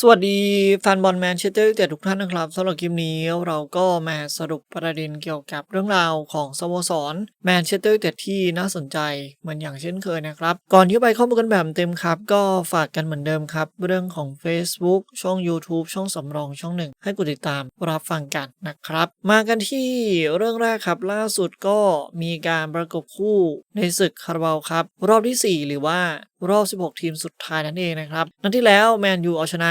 สวัสดีแฟนบอลแมนเชสเตอร์ยูไนเต็ดทุกท่านนะครับสำหรับคลิปนี้เราก็มาสรุปประเด็นเกี่ยวกับเรื่องราวของสโมสรแมนเชสเตอร์ยูไนเต็ดที่น่าสนใจเหมือนอย่างเช่นเคยนะครับ ก่อนที่ไปข้อมูลกันแบบเต็มครับ ก็ฝากกันเหมือนเดิมครับ เรื่องของ Facebook ช่อง YouTube ช่องสำรองช่องหนึ่งให้กดติดตามรับฟังกันนะครับ มากันที่เรื่องแรกครับล่าสุดก็มีการประกบคู่ในศึกคาราบาวครับรอบที่ 4 หรือว่ารอบ 16 ทีมสุดท้ายนั่นเองนะครับนัดที่แล้วแมนยูเอาชนะ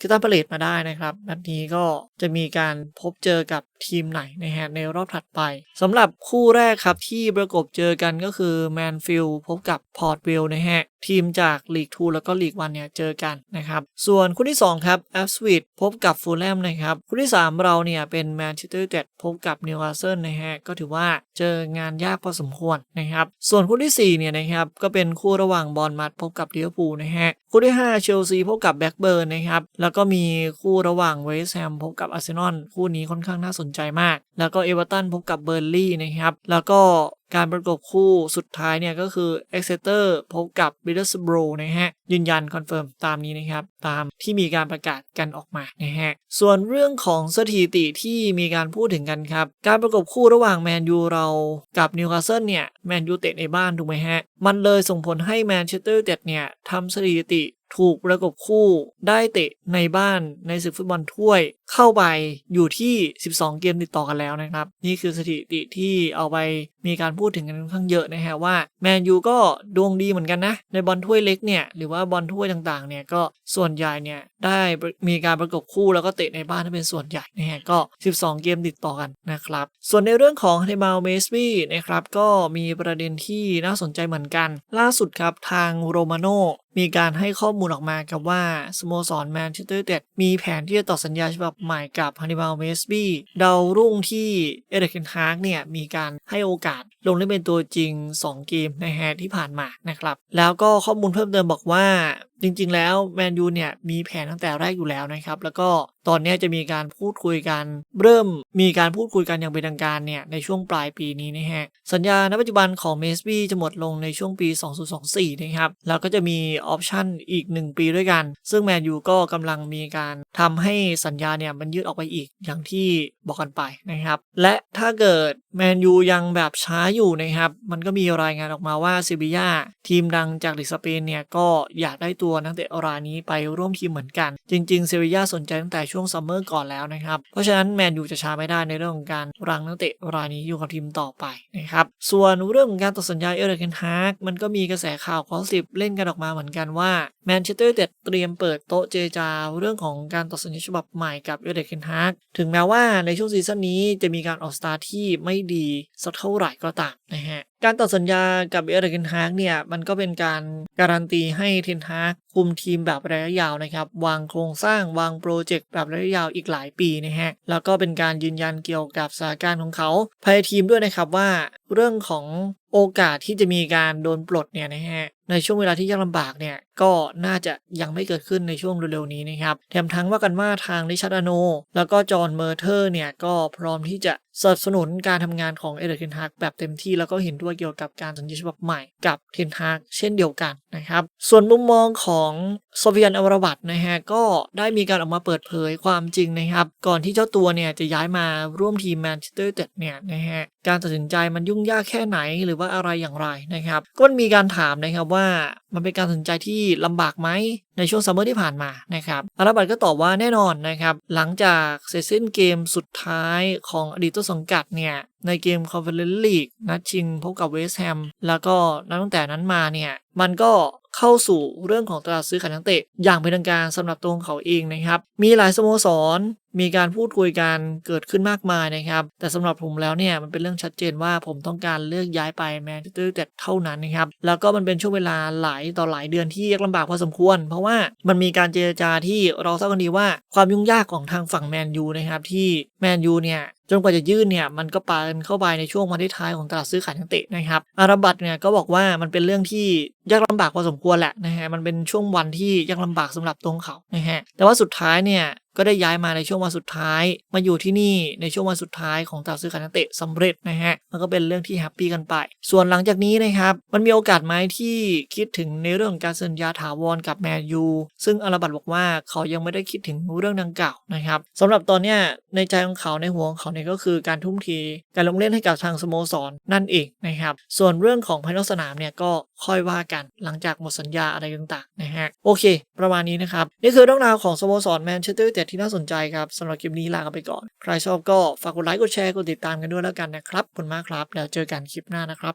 คิตันพาเลตมาได้นะครับนัดนี้ก็จะมีการพบเจอกับทีมไหนนะฮะในรอบถัดไปสำหรับคู่แรกครับที่ประกบเจอกันก็คือแมนฟิลพบกับพอร์ตวิลนะฮะ ทีมจากลีก2แล้วก็ลีก1เนี่ยเจอกันนะครับ ส่วนคู่ที่ 2 ครับแอฟสวิตพบกับฟูลแลมนะครับ คู่ที่ 3 เราเนี่ยเป็นแมนเชสเตอร์ยูไนเต็ดพบกับนิวคาสเซิลนะฮะ ก็ถือว่าเจองานยากพอสมควรนะครับ ส่วนคู่ที่4เนี่ยนะครับก็เป็นคู่ระหว่างบอลมัดพบกับลิเวอร์พูลนะฮะคู่ที่5เชลซีพบกับแบ็กเบิร์นนะครับแล้วก็มีคู่ระหว่างเวสต์แฮมพบกับอาร์เซนอลคู่นี้ค่อนข้างน่าสนใจมาก แล้วก็เอเวอร์ตันพบกับเบอร์ลี่นะครับ แล้วก็ การประกบคู่สุดท้ายเนี่ยก็คือเอ็กเซเตอร์พบกับบิดเดอร์สโบรนะฮะ ยืนยันคอนเฟิร์มตามนี้นะครับ ตามที่มีการประกาศกันออกมานะฮะ ส่วนเรื่องของสถิติที่มีการพูดถึงกันครับ การประกบคู่ระหว่างแมนยูเรากับนิวคาสเซิลเนี่ยแมนยูเตะในบ้านถูกไหมฮะ มันเลยส่งผลให้แมนเชสเตอร์เต็ดเนี่ยทำสถิติถูกประกบคู่ได้เตะในบ้านในศึกฟุตบอลถ้วยเข้าไปอยู่ที่ 12 เกมติดต่อกันแล้วนะครับ นี่คือสถิติที่เอาไปมีการพูดถึงกันค่อนข้างเยอะนะฮะว่าแมนยูก็ดวงดีเหมือนกันนะ ในบอลถ้วยเล็กเนี่ยหรือว่าบอลถ้วยต่างๆเนี่ยก็ส่วนใหญ่เนี่ยได้มีการประกบคู่แล้วก็เตะในบ้านเป็นส่วนใหญ่นะฮะก็ 12 เกมติดต่อกันนะครับ ส่วนในเรื่องของเทมาลเมสบี้นะครับก็มีประเด็นที่น่าสนใจเหมือนกัน ล่าสุดครับทางโรมาโน มีการให้ข้อมูลออกมากับว่าสโมสรแมนเชสเตอร์ยูไนเต็ดมีแผนที่จะต่อสัญญาฉบับใหม่กับฮันนิบาลเมสบี้ดาวรุ่งที่เอเดรนฮาร์กเนี่ยมีการให้โอกาสลงเล่นเป็นตัวจริง 2 เกมในแฮที่ผ่านมานะครับ แล้วก็ข้อมูลเพิ่มเติมบอกว่าจริงๆ แล้วแมนยูเนี่ยมีแผนตั้งแต่แรกอยู่แล้วนะครับ แล้วก็ตอนนี้จะมีการพูดคุยกัน เริ่มมีการพูดคุยกันอย่างเป็นทางการเนี่ยในช่วงปลายปีนี้นะฮะ สัญญาณปัจจุบันของเมสบี้จะหมดลงในช่วงปี 2024 นะครับ แล้วก็จะมีออปชั่นอีก 1 ปีด้วยกัน ซึ่งแมนยูก็กำลังมีการ ทำให้สัญญาเนี่ยมันยืดออกไปอีกอย่างที่บอกกันไปนะครับ และถ้าเกิดแมนยูยังแบบช้าอยู่นะครับ มันก็มีรายงานออกมาว่าซิบิยาทีมดังจากลีกสเปนเนี่ยก็อยากได้ตัวนักเตะรายนี้ไปร่วมทีมเหมือนกัน จริงๆเซบียาสนใจตั้งแต่ช่วงซัมเมอร์ก่อนแล้วนะครับ เพราะฉะนั้นแมนยูจะช้าไม่ได้ในเรื่องของการรังนักเตะรายนี้อยู่กับทีมต่อไปนะครับส่วนเรื่องของการต่อสัญญาเอเรกินฮาร์กมันก็มีกระแสข่าวคอสิบเล่นกันออกมาเหมือนกันว่าแมนเชสเตอร์ยูไนเต็ดเตรียมเปิดโต๊ะเจจาเรื่องของการต่อสัญญาฉบับใหม่กับเอเดกินฮาร์กถึงแม้ว่าในช่วงซีซั่นนี้จะมีการออกสตาร์ที่ไม่ดีสักเท่าไหร่ก็ตามนะฮะ การต่อสัญญากับเอเรกินฮากเนี่ยมันก็เป็นการการันตีให้เทนฮากคุมทีมแบบระยะยาวนะครับวางโครงสร้างวางโปรเจกต์แบบระยะยาวอีกหลายปีนะฮะแล้วก็เป็นการยืนยันเกี่ยวกับสถานการณ์ของเขาภายในทีมด้วยนะครับว่าเรื่องของโอกาสที่จะมีการโดนปลดเนี่ยนะฮะในช่วงเวลาที่ยากลำบากเนี่ยก็น่าจะยังไม่เกิดขึ้นในช่วงเร็วๆนี้นะครับแถมทั้งว่ากันว่าทางริชาร์ดอโน แล้วก็จอห์นเมอร์เทอร์เนี่ยก็พร้อมที่จะ สนับสนุนการทำงานของเอเดอร์เทนฮากแบบเต็มที่แล้วก็เห็นด้วยเกี่ยวกับการสัญญาฉบับใหม่กับเทนฮากเช่นเดียวกันนะครับ ส่วนมุมมองของโซเฟียนอวรวัตนะฮะก็ได้มีการออกมาเปิดเผยความจริงนะครับ ก่อนที่เจ้าตัวเนี่ยจะย้ายมาร่วมทีมแมนเชสเตอร์ยูไนเต็ดเนี่ยนะฮะการตัดสินใจมันยุ่งยากแค่ไหนหรือว่าอะไรอย่างไรนะครับ ก็มีการถามนะครับว่า มันเป็นการตัดสินใจที่ลำบากไหมในช่วงซัมเมอร์ที่ผ่านมานะครับอาราบัตก็ตอบว่าแน่นอนนะครับ หลังจากเสร็จสิ้นเกมสุดท้ายของอดีตต้นสังกัดเนี่ย ในเกมคอนเฟอเรนซ์ลีกนัดชิงพบกับเวสต์แฮม แล้วก็นับตั้งแต่นั้นมาเนี่ย มันก็เข้าสู่เรื่องของตลาดซื้อขายนักเตะ อย่างเป็นทางการสำหรับตัวของเขาเองนะครับ มีหลายสโมสร มีการพูดคุยกันเกิดขึ้นมากมายนะครับ แต่สำหรับผมแล้วเนี่ยมันเป็นเรื่องชัดเจนว่าผมต้องการเลือกย้ายไปแมนเชสเตอร์ยูไนเต็ดเท่านั้นนะครับ แล้วก็มันเป็นช่วงเวลาหลายต่อหลายเดือนที่ยากลำบากพอสมควร เพราะว่ามันมีการเจรจาที่เราทราบกันดีว่าความยุ่งยากของทางฝั่งแมนยูนะครับที่แมนยูเนี่ยจนกว่าจะยื่นเนี่ยมันก็ปากันเข้าไปในช่วงวันที่ท้ายของตลาดซื้อขายนักเตะนะครับอาราบัตเนี่ยก็บอกว่ามันเป็นเรื่องที่ยากลำบากพอสมควรแหละนะฮะมันเป็นช่วงวันที่ยากลำบากสำหรับตรงเขานะฮะแต่ว่าสุดท้ายเนี่ย ก็ได้ย้ายมาในช่วงวันสุดท้าย มาอยู่ที่นี่ในช่วงวันสุดท้ายของตลาดซื้อขายนักเตะสำเร็จนะฮะมันก็เป็นเรื่องที่แฮปปี้กันไป ส่วนหลังจากนี้นะครับมันมีโอกาสไหมที่คิดถึงในเรื่องการเซ็นสัญญาถาวรกับแมนยูซึ่งอาราบัตบอกว่าเขายังไม่ได้คิดถึงเรื่องดังกล่าวนะครับสำหรับตอนเนี้ยในใจของเขาในหัวของเขาเนี่ยก็คือการทุ่มเทการลงเล่นให้กับทางสโมสรนั่นเองนะครับส่วนเรื่องของภายนอกสนามเนี่ยก็ค่อยว่ากันหลังจากหมดสัญญาอะไรต่างๆนะฮะโอเค ประมาณนี้นะครับนี่คือเรื่องราวของสโมสรแมนเชสเตอร์ยูไนเต็ตที่น่าสนใจครับสำหรับคลิปนี้ลากันไปก่อน ใครชอบก็ฝากกดไลค์กดแชร์กดติดตามกันด้วยแล้วกันนะครับขอบคุณมากครับ แล้วเจอกันคลิปหน้านะครับ